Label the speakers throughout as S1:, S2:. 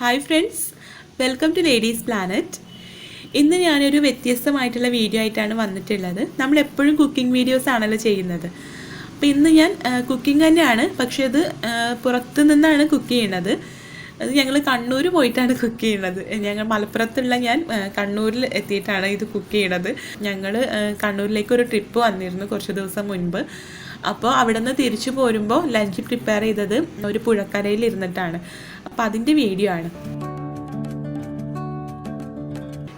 S1: Hi friends welcome to ladies planet ഇന്ന് ഞാനൊരു വ്യത്യസ്തമായിട്ടുള്ള വീഡിയോ ആയിട്ടാണ് വന്നിട്ടുള്ളത്. നമ്മൾ എപ്പോഴും കുക്കിംഗ് വീഡിയോസ് ആണല്ലോ ചെയ്യുന്നത്. അപ്പോൾ ഇന്ന് ഞാൻ കുക്കിംഗ് തന്നെയാണ് പക്ഷേ അത് പുറത്തു നിന്നാണ് കുക്ക് ചെയ്യുന്നത്. അത് ഞങ്ങൾ കണ്ണൂർ പോയിട്ടാണ് കുക്ക് ചെയ്യുന്നത്. ഞങ്ങൾ മലപ്പുറത്തുള്ള ഞാൻ കണ്ണൂരിൽ എത്തിയിട്ടാണ് ഇത് കുക്ക് ചെയ്യണത്. ഞങ്ങൾ കണ്ണൂരിലേക്ക് ഒരു ട്രിപ്പ് വന്നിരുന്നു കുറച്ച് ദിവസം മുൻപ്. അപ്പോൾ അവിടെ നിന്ന് തിരിച്ചു പോരുമ്പോൾ ലഞ്ച് പ്രിപ്പയർ ചെയ്തത് ഒരു പുഴക്കരയിൽ ഇരുന്നിട്ടാണ്. അപ്പോൾ അതിന്റെ വീഡിയോ ആണ്.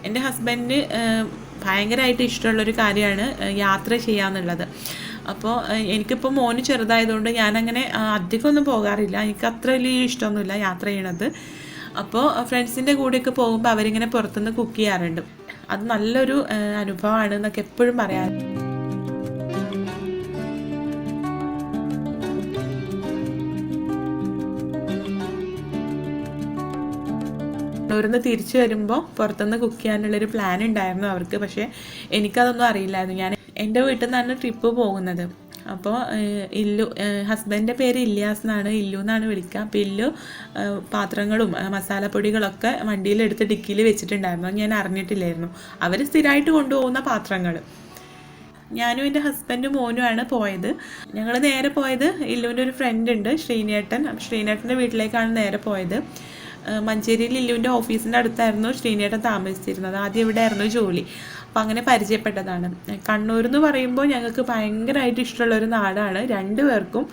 S1: എന്റെ ഹസ്ബൻഡിന് ഭയങ്കരമായിട്ട് ഇഷ്ടമുള്ളൊരു കാര്യമാണ് യാത്ര ചെയ്യാന്നുള്ളത്. അപ്പോൾ എനിക്കിപ്പോൾ മോന് ചെറുതായതുകൊണ്ട് ഞാനങ്ങനെ അധികം അധികമൊന്നും പോകാറില്ല. എനിക്ക് അത്ര വലിയ ഇഷ്ടമൊന്നുമില്ല യാത്ര ചെയ്യണത്. അപ്പോൾ ഫ്രണ്ട്സിന്റെ കൂടെയൊക്കെ പോകുമ്പോൾ അവരിങ്ങനെ പുറത്തുനിന്ന് കുക്ക് ചെയ്യാറുണ്ട്. അത് നല്ലൊരു അനുഭവമാണ് എന്നൊക്കെ എപ്പോഴും പറയാറുണ്ട് കണ്ണൂരിൽ തിരിച്ചു വരുമ്പോൾ പുറത്തുനിന്ന് കുക്ക് ചെയ്യാനുള്ളൊരു പ്ലാൻ ഉണ്ടായിരുന്നു അവർക്ക്. പക്ഷേ എനിക്കതൊന്നും അറിയില്ലായിരുന്നു. ഞാൻ എന്റെ വീട്ടിൽ നിന്നാണ് ട്രിപ്പ് പോകുന്നത്. അപ്പോൾ ഇല്ലു ഹസ്ബൻഡിന്റെ പേര് ഇല്യാസ് എന്നാണ്. ഇല്ലു എന്നാണ് വിളിക്കുക. അപ്പോൾ ഇല്ലു പാത്രങ്ങളും മസാലപ്പൊടികളൊക്കെ വണ്ടിയിലെടുത്ത് ഡിക്കിയിൽ വെച്ചിട്ടുണ്ടായിരുന്നു. ഞാൻ അറിഞ്ഞിട്ടില്ലായിരുന്നു. അവർ സ്ഥിരമായിട്ട് കൊണ്ടുപോകുന്ന പാത്രങ്ങൾ ഞാനും എന്റെ ഹസ്ബൻഡും മോനുമാണ് പോയത്. ഞങ്ങൾ നേരെ പോയത് ഇല്ലുവിന്റെ ഒരു ഫ്രണ്ട് ഉണ്ട് ശ്രീനേട്ടൻ. ശ്രീനേട്ടന്റെ വീട്ടിലേക്കാണ് നേരെ പോയത്. ഏഹ് ലില്ലുവിന്റെ ഓഫീസിന്റെ അടുത്തായിരുന്നു ശ്രീനേട്ടൻ താമസിച്ചിരുന്നത്. ആദ്യം ഇവിടെ ആയിരുന്നു ജോലി. അപ്പം അങ്ങനെ പരിചയപ്പെട്ടതാണ്. കണ്ണൂർ എന്ന് പറയുമ്പോൾ ഞങ്ങൾക്ക് ഭയങ്കരമായിട്ട് ഇഷ്ടമുള്ള ഒരു നാടാണ്. രണ്ടുപേർക്കും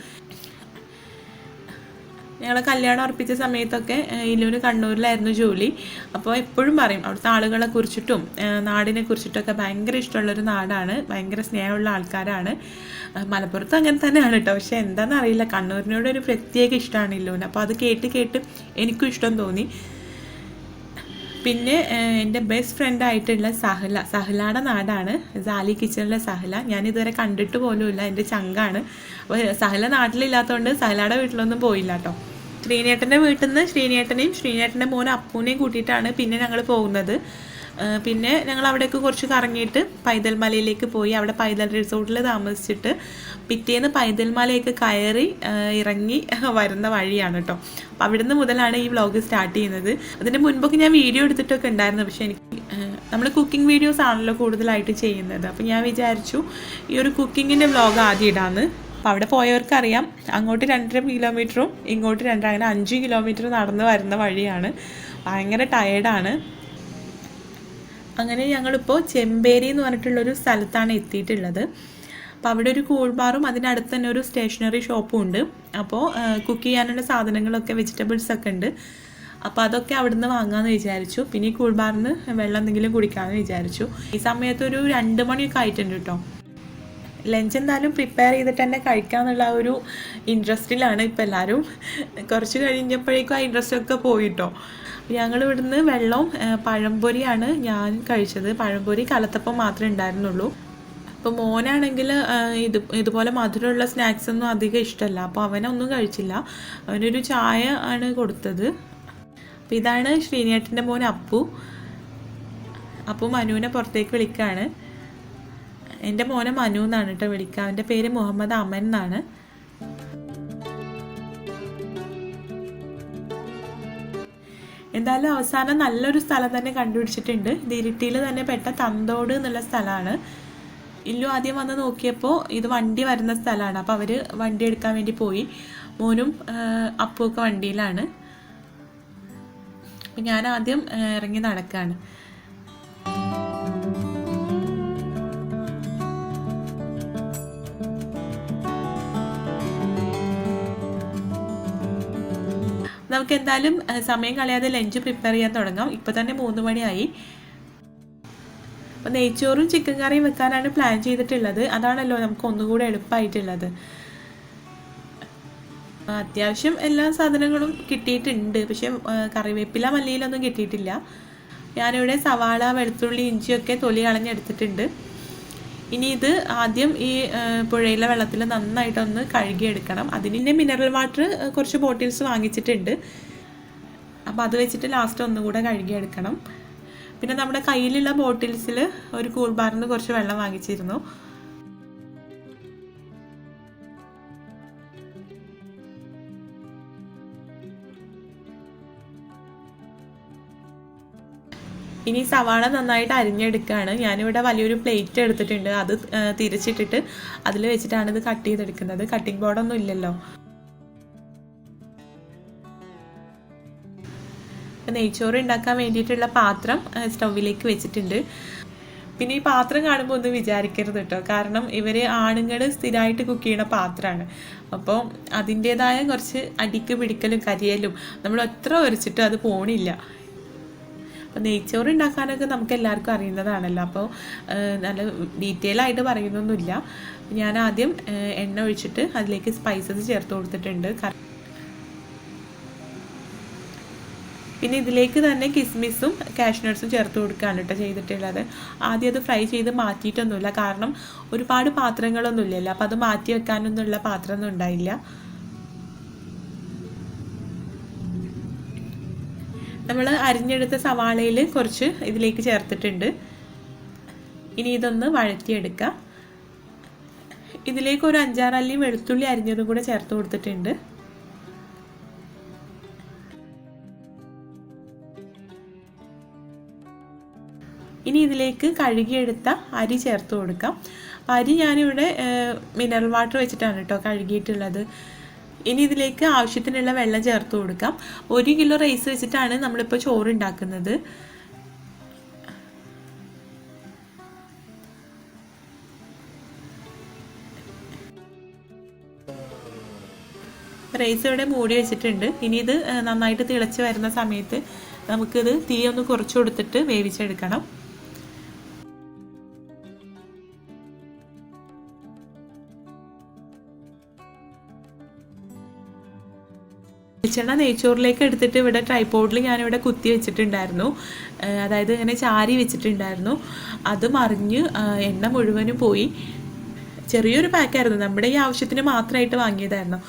S1: ഞങ്ങളെ കല്യാണം അർപ്പിച്ച സമയത്തൊക്കെ ഇല്ലൂര് കണ്ണൂരിലായിരുന്നു ജോലി. അപ്പോൾ എപ്പോഴും പറയും അവിടുത്തെ ആളുകളെ കുറിച്ചിട്ടും നാടിനെ കുറിച്ചിട്ടൊക്കെ ഭയങ്കര ഇഷ്ടമുള്ളൊരു നാടാണ് ഭയങ്കര സ്നേഹമുള്ള ആൾക്കാരാണ്. മലപ്പുറത്ത് അങ്ങനെ തന്നെയാണ് കേട്ടോ. പക്ഷെ എന്താണെന്ന് അറിയില്ല കണ്ണൂരിനോട് ഒരു പ്രത്യേക ഇഷ്ടമാണ് ഇല്ലൂന് അപ്പോൾ അത് കേട്ട് കേട്ട് എനിക്കും ഇഷ്ടം തോന്നി. പിന്നെ എന്റെ ബെസ്റ്റ് ഫ്രണ്ടായിട്ടുള്ള സഹല സഹലയുടെ നാടാണ് സാലി കിച്ചണിലെ സഹല. ഞാൻ ഇതുവരെ കണ്ടിട്ട് പോലുമില്ല എന്റെ ചങ്കാണ്. അപ്പോൾ സഹല നാട്ടിലില്ലാത്തതുകൊണ്ട് സഹലയുടെ വീട്ടിലൊന്നും പോയില്ല കേട്ടോ ശ്രീനേട്ടന്റെ വീട്ടിൽ നിന്ന് ശ്രീനേട്ടനെയും ശ്രീനേട്ടന്റെ മോനെ അപ്പൂനെയും കൂട്ടിയിട്ടാണ് പിന്നെ ഞങ്ങൾ പോകുന്നത്. പിന്നെ ഞങ്ങൾ അവിടേക്ക് കുറച്ച് കറങ്ങിയിട്ട് പൈതൽ മലയിലേക്ക് പോയി. അവിടെ പൈതൽ റിസോർട്ടിൽ താമസിച്ചിട്ട് പിറ്റേന്ന് പൈതൽ മലയൊക്കെ കയറി ഇറങ്ങി വരുന്ന വഴിയാണ് കേട്ടോ. അപ്പം അവിടുന്ന് മുതലാണ് ഈ വ്ളോഗ് സ്റ്റാർട്ട് ചെയ്യുന്നത്. അതിന് മുൻപൊക്കെ ഞാൻ വീഡിയോ എടുത്തിട്ടൊക്കെ ഉണ്ടായിരുന്നു. പക്ഷേ എനിക്ക് നമ്മൾ കുക്കിംഗ് വീഡിയോസ് ആണല്ലോ കൂടുതലായിട്ട് ചെയ്യുന്നത്. അപ്പോൾ ഞാൻ വിചാരിച്ചു ഈ ഒരു കുക്കിങ്ങിന്റെ വ്ളോഗ് ആദ്യം ഇടാന്ന്. അപ്പോൾ അവിടെ പോയവർക്കറിയാം അങ്ങോട്ട് രണ്ടര കിലോമീറ്ററും ഇങ്ങോട്ട് രണ്ടര അങ്ങനെ അഞ്ച് കിലോമീറ്റർ നടന്ന് വരുന്ന വഴിയാണ്. ഭയങ്കര ടയേർഡാണ് അങ്ങനെ ഞങ്ങളിപ്പോൾ ചെമ്പേരി എന്ന് പറഞ്ഞിട്ടുള്ളൊരു സ്ഥലത്താണ് എത്തിയിട്ടുള്ളത്. അപ്പോൾ അവിടെ ഒരു കൂൾ ബാറും അതിനടുത്ത് തന്നെ ഒരു സ്റ്റേഷനറി ഷോപ്പും ഉണ്ട്. അപ്പോൾ കുക്ക് ചെയ്യാനുള്ള സാധനങ്ങളൊക്കെ വെജിറ്റബിൾസ് ഒക്കെ ഉണ്ട്. അപ്പോൾ അതൊക്കെ അവിടുന്ന് വാങ്ങാമെന്ന് വിചാരിച്ചു. പിന്നെ ഈ കൂൾ ബാറിന് വെള്ളം എന്തെങ്കിലും കുടിക്കാമെന്ന് വിചാരിച്ചു. ഈ സമയത്ത് ഒരു രണ്ട് മണിയൊക്കെ ആയിട്ടുണ്ട് കേട്ടോ ലഞ്ച് എന്തായാലും പ്രിപ്പയർ ചെയ്തിട്ട് തന്നെ കഴിക്കാമെന്നുള്ള ആ ഒരു ഇൻട്രസ്റ്റിലാണ് ഇപ്പോൾ എല്ലാവരും കുറച്ച് കഴിഞ്ഞപ്പോഴേക്കും ആ ഇൻട്രസ്റ്റൊക്കെ പോയിട്ടോ ഞങ്ങൾ ഇവിടുന്ന് വെള്ളവും പഴംപൊരിയാണ് ഞാൻ കഴിച്ചത്. പഴംപൊരി കലത്തപ്പം മാത്രമേ ഉണ്ടായിരുന്നുള്ളൂ. അപ്പോൾ മോനാണെങ്കിൽ ഇത് ഇതുപോലെ മധുരമുള്ള സ്നാക്സ് ഒന്നും അധികം ഇഷ്ടമല്ല. അപ്പോൾ അവനൊന്നും കഴിച്ചില്ല. അവനൊരു ചായ ആണ് കൊടുത്തത്. അപ്പോൾ ഇതാണ് ശ്രീനേട്ടന്റെ മോൻ അപ്പു. അപ്പു മനുവിനെ പുറത്തേക്ക് വിളിക്കുകയാണ്. എന്റെ മോനെ മനു എന്നാണ് കേട്ടോ വിളിക്കുക. അവന്റെ പേര് മുഹമ്മദ് അമൻ എന്നാണ്. എന്തായാലും അവസാനം നല്ലൊരു സ്ഥലം തന്നെ കണ്ടുപിടിച്ചിട്ടുണ്ട്. ഇത് ഇരിട്ടിയിൽ തന്നെ പെട്ട തന്തോട് എന്നുള്ള സ്ഥലമാണ്. ഇല്ലു ആദ്യം വന്ന് നോക്കിയപ്പോൾ ഇത് വണ്ടി വരുന്ന സ്ഥലമാണ്. അപ്പോൾ അവർ വണ്ടി എടുക്കാൻ വേണ്ടി പോയി. മോനും അപ്പുമൊക്കെ വണ്ടിയിലാണ്. അപ്പം ഞാൻ ആദ്യം ഇറങ്ങി നടക്കുകയാണ് നമുക്ക് എന്തായാലും സമയം കളയാതെ ലഞ്ച് പ്രിപ്പയർ ചെയ്യാൻ തുടങ്ങാം. ഇപ്പം തന്നെ മൂന്ന് മണിയായി. അപ്പോൾ നെയ്ച്ചോറും ചിക്കൻ കറിയും വെക്കാനാണ് പ്ലാൻ ചെയ്തിട്ടുള്ളത്. അതാണല്ലോ നമുക്ക് ഒന്നുകൂടെ എളുപ്പമായിട്ടുള്ളത് അത്യാവശ്യം എല്ലാ സാധനങ്ങളും കിട്ടിയിട്ടുണ്ട്. പക്ഷെ കറിവേപ്പില മല്ലിയിലൊന്നും കിട്ടിയിട്ടില്ല. ഞാനിവിടെ സവാള വെളുത്തുള്ളി ഇഞ്ചിയൊക്കെ തൊലി കളഞ്ഞെടുത്തിട്ടുണ്ട്. ഇനി ഇത് ആദ്യം ഈ പുഴയിലെ വെള്ളത്തിൽ നന്നായിട്ടൊന്ന് കഴുകിയെടുക്കണം. അതിന് മിനറൽ വാട്ടർ കുറച്ച് ബോട്ടിൽസ് വാങ്ങിച്ചിട്ടുണ്ട്. അപ്പോൾ അത് വെച്ചിട്ട് ലാസ്റ്റ് ഒന്നുകൂടെ കഴുകിയെടുക്കണം. പിന്നെ നമ്മുടെ കയ്യിലുള്ള ബോട്ടിൽസിൽ ഒരു കൂൾബാറിൽ നിന്ന് കുറച്ച് വെള്ളം വാങ്ങിച്ചിരുന്നു. ഇനി സവാള നന്നായിട്ട് അരിഞ്ഞെടുക്കുകയാണ്. ഞാനിവിടെ വലിയൊരു പ്ലേറ്റ് എടുത്തിട്ടുണ്ട്. അത് തിരിച്ചിട്ടിട്ട് അതിൽ വെച്ചിട്ടാണ് ഇത് കട്ട് ചെയ്തെടുക്കുന്നത്. കട്ടിംഗ് ബോർഡൊന്നും ഇല്ലല്ലോ. നെയ്ച്ചോറ് ഉണ്ടാക്കാൻ വേണ്ടിയിട്ടുള്ള പാത്രം സ്റ്റൗവിലേക്ക് വെച്ചിട്ടുണ്ട്. പിന്നെ ഈ പാത്രം കാണുമ്പോൾ ഒന്നും വിചാരിക്കരുത് കേട്ടോ കാരണം ഇവർ ആണുങ്ങൾ സ്ഥിരമായിട്ട് കുക്ക് ചെയ്യുന്ന പാത്രമാണ്. അപ്പോൾ അതിന്റേതായ കുറച്ച് അടിക്ക് പിടിക്കലും കരിയലും നമ്മൾ എത്ര ഒരച്ചിട്ടും അത് പോണില്ല. അപ്പോൾ നെയ്ച്ചോറ് ഉണ്ടാക്കാനൊക്കെ നമുക്ക് എല്ലാവർക്കും അറിയുന്നതാണല്ലോ അപ്പോൾ നല്ല ഡീറ്റെയിൽ ആയിട്ട് പറയുന്നൊന്നുമില്ല. ഞാൻ ആദ്യം എണ്ണ ഒഴിച്ചിട്ട് അതിലേക്ക് സ്പൈസസ് ചേർത്ത് കൊടുത്തിട്ടുണ്ട്. പിന്നെ ഇതിലേക്ക് തന്നെ കിസ്മിസും കാഷ്നട്ട്സും ചേർത്ത് കൊടുക്കുകയാണ് കേട്ടോ ചെയ്തിട്ടുള്ളത്. ആദ്യം അത് ഫ്രൈ ചെയ്ത് മാറ്റിയിട്ടൊന്നുമില്ല. കാരണം ഒരുപാട് പാത്രങ്ങളൊന്നുമില്ലല്ലോ. അപ്പോൾ അത് മാറ്റി വെക്കാനൊന്നുള്ള പാത്രമൊന്നും ഉണ്ടായില്ല. നമ്മൾ അരിഞ്ഞെടുത്ത സവാളയിൽ കുറച്ച് ഇതിലേക്ക് ചേർത്തിട്ടുണ്ട്. ഇനി ഇതൊന്ന് വഴറ്റിയെടുക്കാം. ഇതിലേക്ക് ഒരു അഞ്ചാറല്ലി വെളുത്തുള്ളി അരിഞ്ഞതും കൂടെ ചേർത്ത് കൊടുത്തിട്ടുണ്ട്. ഇനി ഇതിലേക്ക് കഴുകിയെടുത്ത അരി ചേർത്ത് കൊടുക്കാം. അരി ഞാനിവിടെ മിനറൽ വാട്ടർ വെച്ചിട്ടാണ് കേട്ടോ കഴുകിയിട്ടുള്ളത്. ഇനി ഇതിലേക്ക് ആവശ്യത്തിനുള്ള വെള്ളം ചേർത്ത് കൊടുക്കാം. ഒരു കിലോ റൈസ് വെച്ചിട്ടാണ് നമ്മളിപ്പോൾ ചോറ് ഉണ്ടാക്കുന്നത് റൈസ് ഇവിടെ മൂടി വെച്ചിട്ടുണ്ട്. ഇനി ഇത് നന്നായിട്ട് തിളച്ച് വരുന്ന സമയത്ത് നമുക്കിത് തീ ഒന്ന് കുറച്ച് കൊടുത്തിട്ട് വേവിച്ചെടുക്കണം. വെളിച്ചെണ്ണ നെയ്ച്ചോറിലേക്ക് എടുത്തിട്ട് ഇവിടെ ട്രൈപോഡിൽ ഞാനിവിടെ കുത്തി വെച്ചിട്ടുണ്ടായിരുന്നു. അതായത് ഇങ്ങനെ ചാരി വെച്ചിട്ടുണ്ടായിരുന്നു. അത് മറിഞ്ഞ് എണ്ണ മുഴുവനും പോയി. ചെറിയൊരു പാക്കായിരുന്നു. നമ്മുടെ ഈ ആവശ്യത്തിന് മാത്രമായിട്ട് വാങ്ങിയതായിരുന്നു.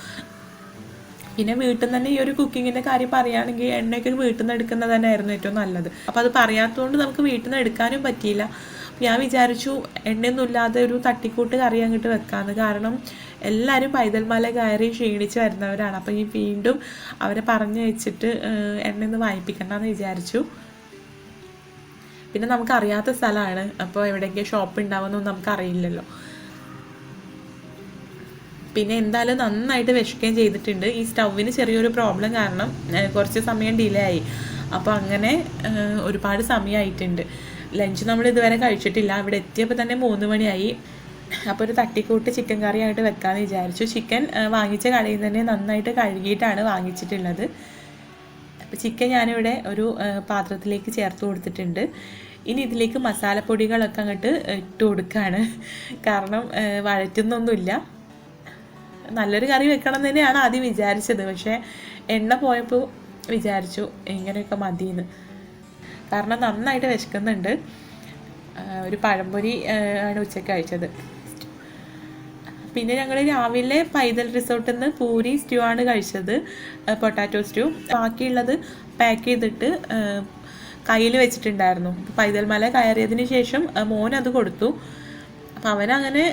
S1: പിന്നെ വീട്ടിൽ നിന്ന് തന്നെ ഈ ഒരു കുക്കിങ്ങിന്റെ കാര്യം പറയുകയാണെങ്കിൽ എണ്ണയൊക്കെ വീട്ടിൽ നിന്ന് എടുക്കുന്നത് തന്നെയായിരുന്നു ഏറ്റവും നല്ലത്. അപ്പോൾ അത് പറയാത്തതുകൊണ്ട് നമുക്ക് വീട്ടിൽ നിന്ന് എടുക്കാനും പറ്റിയില്ല. ഞാൻ വിചാരിച്ചു എണ്ണയൊന്നും ഇല്ലാതെ ഒരു തട്ടിക്കൂട്ട് കറി അങ്ങോട്ട് വെക്കാമെന്ന് കാരണം എല്ലാവരും പൈതൽമല കയറി ക്ഷീണിച്ച് വരുന്നവരാണ്. അപ്പോൾ ഈ വീണ്ടും അവരെ പറഞ്ഞു വെച്ചിട്ട് എന്നെ ഒന്ന് വായിപ്പിക്കണ്ടെന്ന് വിചാരിച്ചു. പിന്നെ നമുക്ക് അറിയാത്ത സ്ഥലമാണ്. അപ്പോൾ എവിടെയൊക്കെ ഷോപ്പ് ഉണ്ടാവുമെന്നൊന്നും നമുക്ക് അറിയില്ലല്ലോ പിന്നെ എന്തായാലും നന്നായിട്ട് വിഷക്കുകയും ചെയ്തിട്ടുണ്ട്. ഈ സ്റ്റൗവിന് ചെറിയൊരു പ്രോബ്ലം കാരണം കുറച്ച് സമയം ഡിലേ ആയി. അപ്പോൾ അങ്ങനെ ഒരുപാട് സമയമായിട്ടുണ്ട് ലഞ്ച് നമ്മൾ ഇതുവരെ കഴിച്ചിട്ടില്ല. ഇവിടെ എത്തിയപ്പോൾ തന്നെ മൂന്ന് മണിയായി. അപ്പോൾ ഒരു തട്ടിക്കൂട്ട് ചിക്കൻ കറിയായിട്ട് വെക്കാമെന്ന് വിചാരിച്ചു. ചിക്കൻ വാങ്ങിച്ച കടയിൽ തന്നെ നന്നായിട്ട് കഴുകിയിട്ടാണ് വാങ്ങിച്ചിട്ടുള്ളത്. അപ്പോൾ ചിക്കൻ ഞാനിവിടെ ഒരു പാത്രത്തിലേക്ക് ചേർത്ത് കൊടുത്തിട്ടുണ്ട്. ഇനി ഇതിലേക്ക് മസാലപ്പൊടികളൊക്കെ അങ്ങോട്ട് ഇട്ട് കൊടുക്കുകയാണ് കാരണം വഴറ്റുന്നൊന്നുമില്ല. നല്ലൊരു കറി വെക്കണം തന്നെയാണ് ആദ്യം വിചാരിച്ചത്. പക്ഷേ എണ്ണ പോയപ്പോൾ വിചാരിച്ചു ഇങ്ങനെയൊക്കെ മതിയെന്ന് കാരണം നന്നായിട്ട് വിശക്കുന്നുണ്ട്. ഒരു പഴംപൊരി ആണ് ഉച്ചയ്ക്ക് കഴിച്ചത്. പിന്നെ ഞങ്ങൾ രാവിലെ പൈതൽ റിസോർട്ടിൽ നിന്ന് പൂരി സ്റ്റ്യൂ ആണ് കഴിച്ചത് പൊട്ടാറ്റോ സ്റ്റ്യൂ ബാക്കിയുള്ളത് പാക്ക് ചെയ്തിട്ട് കയ്യിൽ വെച്ചിട്ടുണ്ടായിരുന്നു. പൈതൽ മല കയറിയതിന് ശേഷം മോൻ അത് കൊടുത്തു. അപ്പം അവനങ്ങനെ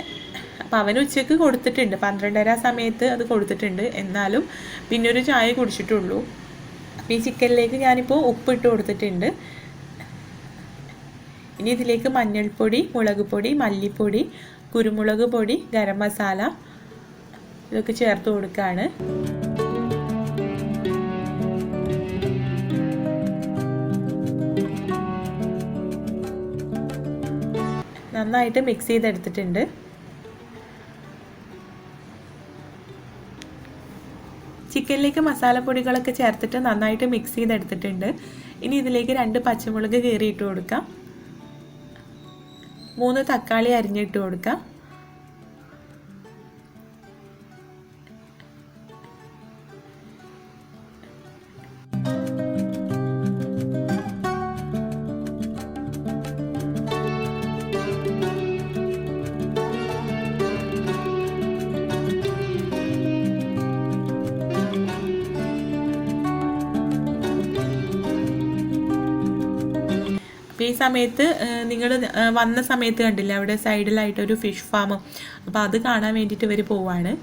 S1: അപ്പം അവന് ഉച്ചയ്ക്ക് കൊടുത്തിട്ടുണ്ട്. പന്ത്രണ്ടര സമയത്ത് അത് കൊടുത്തിട്ടുണ്ട്. എന്നാലും പിന്നെ ഒരു ചായ കുടിച്ചിട്ടുള്ളൂ. അപ്പം ഈ ചിക്കനിലേക്ക് ഞാനിപ്പോൾ ഉപ്പിട്ട് കൊടുത്തിട്ടുണ്ട്. ഇനി ഇതിലേക്ക് മഞ്ഞൾപ്പൊടി മുളക് പൊടി മല്ലിപ്പൊടി കുരുമുളക് പൊടി ഗരം മസാല ഇതൊക്കെ ചേർത്ത് കൊടുക്കുകയാണ് നന്നായിട്ട് മിക്സ് ചെയ്തെടുത്തിട്ടുണ്ട്. ചിക്കനിലേക്ക് മസാലപ്പൊടികളൊക്കെ ചേർത്തിട്ട് നന്നായിട്ട് മിക്സ് ചെയ്തെടുത്തിട്ടുണ്ട്. ഇനി ഇതിലേക്ക് രണ്ട് പച്ചമുളക് കീറിയിട്ട് കൊടുക്കാം. മൂന്ന് തക്കാളി അരിഞ്ഞിട്ട് കൊടുക്കാം. സമയത്ത് നിങ്ങൾ വന്ന സമയത്ത് കണ്ടില്ല അവിടെ സൈഡിലായിട്ട് ഒരു ഫിഷ് ഫാം അപ്പോൾ അത് കാണാൻ വേണ്ടിയിട്ട് ഇവർ പോവാണ്.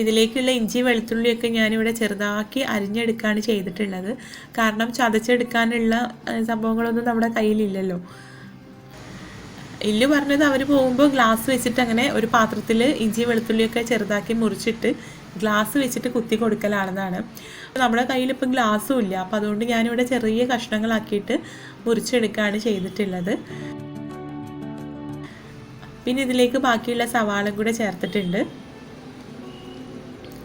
S1: അപ്പോൾ ഇതിലേക്കുള്ള ഇഞ്ചി വെളുത്തുള്ളിയൊക്കെ ഞാനിവിടെ ചെറുതാക്കി അരിഞ്ഞെടുക്കുകയാണ് ചെയ്തിട്ടുള്ളത്. കാരണം ചതച്ചെടുക്കാനുള്ള സംഭവങ്ങളൊന്നും നമ്മുടെ കയ്യിലില്ലല്ലോ. ഇല്ലു പറഞ്ഞത് അവർ പോകുമ്പോൾ ഗ്ലാസ് വെച്ചിട്ട് അങ്ങനെ ഒരു പാത്രത്തിൽ ഇഞ്ചി വെളുത്തുള്ളിയൊക്കെ ചെറുതാക്കി മുറിച്ചിട്ട് ഗ്ലാസ് വെച്ചിട്ട് കുത്തി കൊടുക്കലാണെന്നാണ്. നമ്മുടെ കയ്യിൽ ഇപ്പം ഗ്ലാസ്സും ഇല്ല. അപ്പം അതുകൊണ്ട് ഞാനിവിടെ ചെറിയ കഷ്ണങ്ങളാക്കിയിട്ട് മുറിച്ചെടുക്കുകയാണ് ചെയ്തിട്ടുള്ളത്. പിന്നെ ഇതിലേക്ക് ബാക്കിയുള്ള സവാളും കൂടെ ചേർത്തിട്ടുണ്ട്.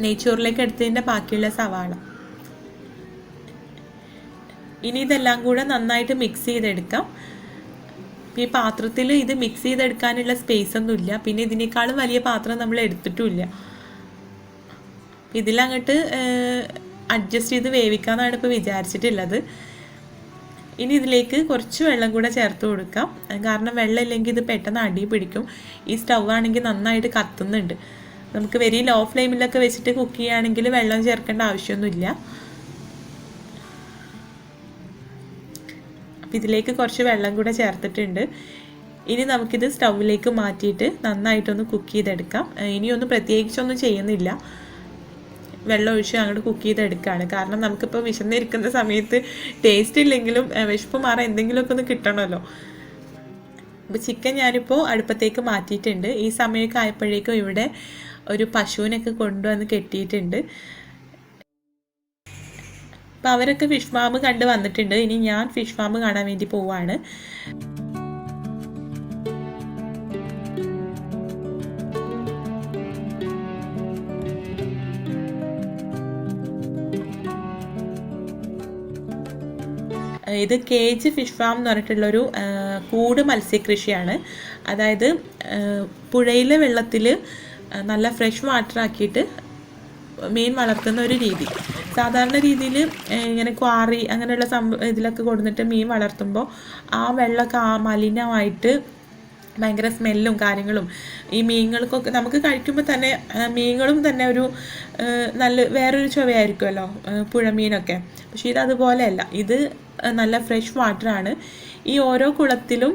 S1: നെയ്ച്ചോറിലേക്ക് എടുത്തതിന്റെ ബാക്കിയുള്ള സവാള. ഇനി ഇതെല്ലാം കൂടെ നന്നായിട്ട് മിക്സ് ചെയ്തെടുക്കാം. ഈ പാത്രത്തിൽ ഇത് മിക്സ് ചെയ്തെടുക്കാനുള്ള സ്പേസ് ഒന്നുമില്ല പിന്നെ ഇതിനേക്കാളും വലിയ പാത്രം നമ്മൾ എടുത്തിട്ടുമില്ല. ഇതിലങ്ങോട്ട് അഡ്ജസ്റ്റ് ചെയ്ത് വേവിക്കാമെന്നാണ് ഇപ്പോൾ വിചാരിച്ചിട്ടുള്ളത്. ഇനി ഇതിലേക്ക് കുറച്ച് വെള്ളം കൂടെ ചേർത്ത് കൊടുക്കാം. കാരണം വെള്ളം ഇല്ലെങ്കിൽ ഇത് പെട്ടെന്ന് അടി പിടിക്കും. ഈ സ്റ്റൗ ആണെങ്കിൽ നന്നായിട്ട് കത്തുന്നുണ്ട്. നമുക്ക് വെരി ലോ ഫ്ലെയിമിലൊക്കെ വെച്ചിട്ട് കുക്ക് ചെയ്യുകയാണെങ്കിൽ വെള്ളം ചേർക്കേണ്ട ആവശ്യമൊന്നുമില്ല. അപ്പം ഇതിലേക്ക് കുറച്ച് വെള്ളം കൂടെ ചേർത്തിട്ടുണ്ട്. ഇനി നമുക്കിത് സ്റ്റൗവിലേക്ക് മാറ്റിയിട്ട് നന്നായിട്ടൊന്ന് കുക്ക് ചെയ്തെടുക്കാം. ഇനിയൊന്നും പ്രത്യേകിച്ചൊന്നും ചെയ്യുന്നില്ല. വെള്ളം ഒഴിച്ച് അങ്ങോട്ട് കുക്ക് ചെയ്തെടുക്കുകയാണ്. കാരണം നമുക്കിപ്പോൾ വിശന്നിരിക്കുന്ന സമയത്ത് ടേസ്റ്റ് ഇല്ലെങ്കിലും വിശപ്പ് മാറാൻ എന്തെങ്കിലുമൊക്കെ ഒന്ന് കിട്ടണമല്ലോ. അപ്പോൾ ചിക്കൻ ഞാനിപ്പോൾ അടുപ്പത്തേക്ക് മാറ്റിയിട്ടുണ്ട്. ഈ സമയമൊക്കെ ആയപ്പോഴേക്കും ഇവിടെ ഒരു പശുവിനൊക്കെ കൊണ്ടുവന്ന് കെട്ടിയിട്ടുണ്ട്. അപ്പോൾ അവരൊക്കെ ഫിഷ് ഫാം കണ്ട് വന്നിട്ടുണ്ട്. ഇനി ഞാൻ ഫിഷ് ഫാം കാണാൻ വേണ്ടി പോവാണ്. ഇത് കേജ് ഫിഷ് ഫാം എന്ന് പറഞ്ഞിട്ടുള്ളൊരു കൂട് മത്സ്യകൃഷിയാണ്. അതായത് പുഴയിലെ വെള്ളത്തിൽ നല്ല ഫ്രഷ് വാട്ടർ ആക്കിയിട്ട് മീൻ വളർത്തുന്ന ഒരു രീതി. സാധാരണ രീതിയിൽ ഇങ്ങനെ ക്വാറി അങ്ങനെയുള്ള സംഭവ ഇതിലൊക്കെ കൊടുത്തിട്ട് മീൻ വളർത്തുമ്പോൾ ആ വെള്ളമൊക്കെ ആ മലിനമായിട്ട് ഭയങ്കര സ്മെല്ലും കാര്യങ്ങളും ഈ മീനുകൾക്കൊക്കെ നമുക്ക് കഴിക്കുമ്പോൾ തന്നെ മീനുകളും തന്നെ ഒരു നല്ല വേറൊരു ചുവയായിരിക്കുമല്ലോ പുഴമീനൊക്കെ. പക്ഷേ ഇത് അതുപോലെയല്ല. ഇത് നല്ല ഫ്രഷ് വാട്ടറാണ് ഈ ഓരോ കുളത്തിലും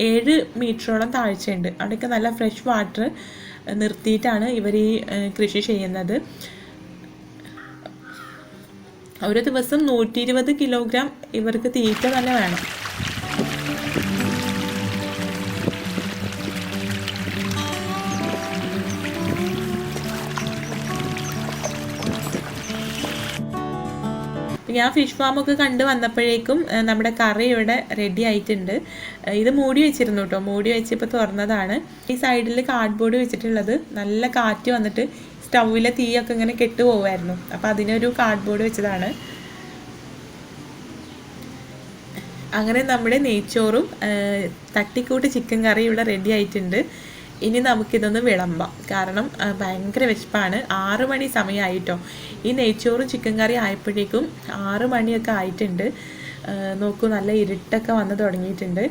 S1: ഏഴ് മീറ്ററോളം താഴ്ചയുണ്ട്. അവിടെയൊക്കെ നല്ല ഫ്രഷ് വാട്ടർ നിർത്തിയിട്ടാണ് ഇവർ ഈ കൃഷി ചെയ്യുന്നത്. ഒരു ദിവസം നൂറ്റി ഇരുപത് കിലോഗ്രാം ഇവർക്ക് തീറ്റ തന്നെ വേണം. ഞാൻ ഫിഷ് ഫാമൊക്കെ കണ്ട് വന്നപ്പോഴേക്കും നമ്മുടെ കറി ഇവിടെ റെഡി ആയിട്ടുണ്ട്. ഇത് മൂടി വെച്ചിരുന്നു കേട്ടോ മൂടി വെച്ച് ഇപ്പോൾ തുറന്നതാണ്. ഈ സൈഡിൽ കാർഡ്ബോർഡ് വെച്ചിട്ടുള്ളത്. നല്ല കാറ്റ് വന്നിട്ട് സ്റ്റൗവിലെ തീയൊക്കെ ഇങ്ങനെ കെട്ടുപോകുമായിരുന്നു അപ്പം അപ്പോൾ അതിനൊരു കാർഡ്ബോർഡ് വെച്ചതാണ്. അങ്ങനെ നമ്മുടെ നെയ്ച്ചോറും തട്ടിക്കൂട്ട് ചിക്കൻ കറിയും ഇവിടെ റെഡി ആയിട്ടുണ്ട്. ഇനി നമുക്കിതൊന്ന് വിളമ്പാം. കാരണം ഭയങ്കര വിശപ്പാണ്. ആറു മണി സമയമായിട്ടോ ഈ നെയ്ച്ചോറും ചിക്കൻ കറി ആയപ്പോഴേക്കും ആറു മണിയൊക്കെ ആയിട്ടുണ്ട്. നോക്കൂ നല്ല ഇരുട്ടൊക്കെ വന്ന് തുടങ്ങിയിട്ടുണ്ട്.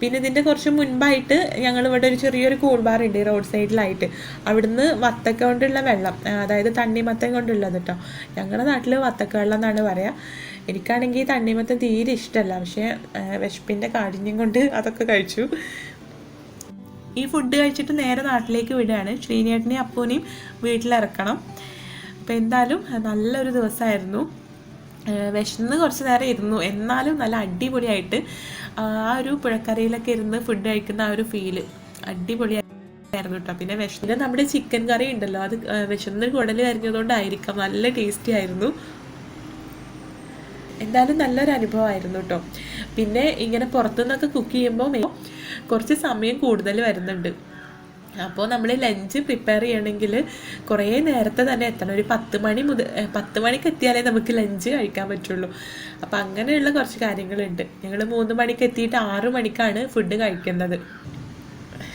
S1: പിന്നെ ഇതിന്റെ കുറച്ച് മുൻപായിട്ട് ഞങ്ങൾ ഇവിടെ ഒരു ചെറിയൊരു കൂൾ ബാർ ഉണ്ട് റോഡ് സൈഡിലായിട്ട്. അവിടുന്ന് വത്തക്ക കൊണ്ടുള്ള വെള്ളം അതായത് തണ്ണിമത്തം കൊണ്ടുള്ളത് കേട്ടോ ഞങ്ങളുടെ നാട്ടിൽ വത്തക്ക വെള്ളം എന്നാണ് പറയുക എനിക്കാണെങ്കിൽ തണ്ണിമത്തം തീരെ ഇഷ്ടമല്ല പക്ഷേ വിശപ്പിന്റെ കാഠിന്യം കൊണ്ട് അതൊക്കെ കഴിച്ചു. ഈ ഫുഡ് കഴിച്ചിട്ട് നേരെ നാട്ടിലേക്ക് വിടുകയാണ്. ശ്രീനേട്ടനെയും അപ്പൂനെയും വീട്ടിലിറക്കണം. അപ്പോൾ എന്തായാലും നല്ലൊരു ദിവസമായിരുന്നു. വിശന്ന് കുറച്ച് നേരം ഇരുന്നു. എന്നാലും നല്ല അടിപൊളിയായിട്ട് ആ ഒരു പുഴക്കറിയിലൊക്കെ ഇരുന്ന് ഫുഡ് കഴിക്കുന്ന ആ ഒരു ഫീൽ അടിപൊളിയായിരുന്നു കേട്ടോ. പിന്നെ വിശന്ന് നമ്മുടെ ചിക്കൻ കറി ഉണ്ടല്ലോ. അത് വിശന്ന് കുടൽ കരിഞ്ഞതുകൊണ്ടായിരിക്കാം. നല്ല ടേസ്റ്റി ആയിരുന്നു. എന്തായാലും നല്ലൊരു അനുഭവമായിരുന്നു കേട്ടോ. പിന്നെ ഇങ്ങനെ പുറത്തുനിന്നൊക്കെ കുക്ക് ചെയ്യുമ്പോൾ കുറച്ച് സമയം കൂടുതൽ വരുന്നുണ്ട്. അപ്പോൾ നമ്മൾ ലഞ്ച് പ്രിപ്പയർ ചെയ്യണമെങ്കിൽ കുറേ നേരത്തെ തന്നെ എത്തണം. ഒരു പത്ത് മണി മുതൽ പത്ത് മണിക്ക് എത്തിയാലേ നമുക്ക് ലഞ്ച് കഴിക്കാൻ പറ്റുള്ളൂ. അപ്പോൾ അങ്ങനെയുള്ള കുറച്ച് കാര്യങ്ങളുണ്ട്. ഞങ്ങൾ മൂന്ന് മണിക്ക് എത്തിയിട്ട് ആറു മണിക്കാണ് ഫുഡ് കഴിക്കുന്നത്.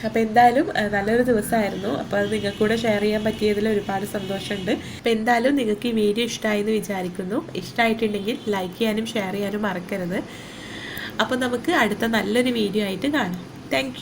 S1: അപ്പോൾ എന്തായാലും നല്ലൊരു ദിവസമായിരുന്നു. അപ്പോൾ അത് നിങ്ങൾക്ക് കൂടെ ഷെയർ ചെയ്യാൻ പറ്റിയതിൽ ഒരുപാട് സന്തോഷമുണ്ട്. അപ്പോൾ എന്തായാലും നിങ്ങൾക്ക് ഈ വീഡിയോ ഇഷ്ടമായി എന്ന് വിചാരിക്കുന്നു. ഇഷ്ടമായിട്ടുണ്ടെങ്കിൽ ലൈക്ക് ചെയ്യാനും ഷെയർ ചെയ്യാനും മറക്കരുത്. അപ്പോൾ നമുക്ക് അടുത്ത നല്ലൊരു വീഡിയോ ആയിട്ട് കാണാം. താങ്ക്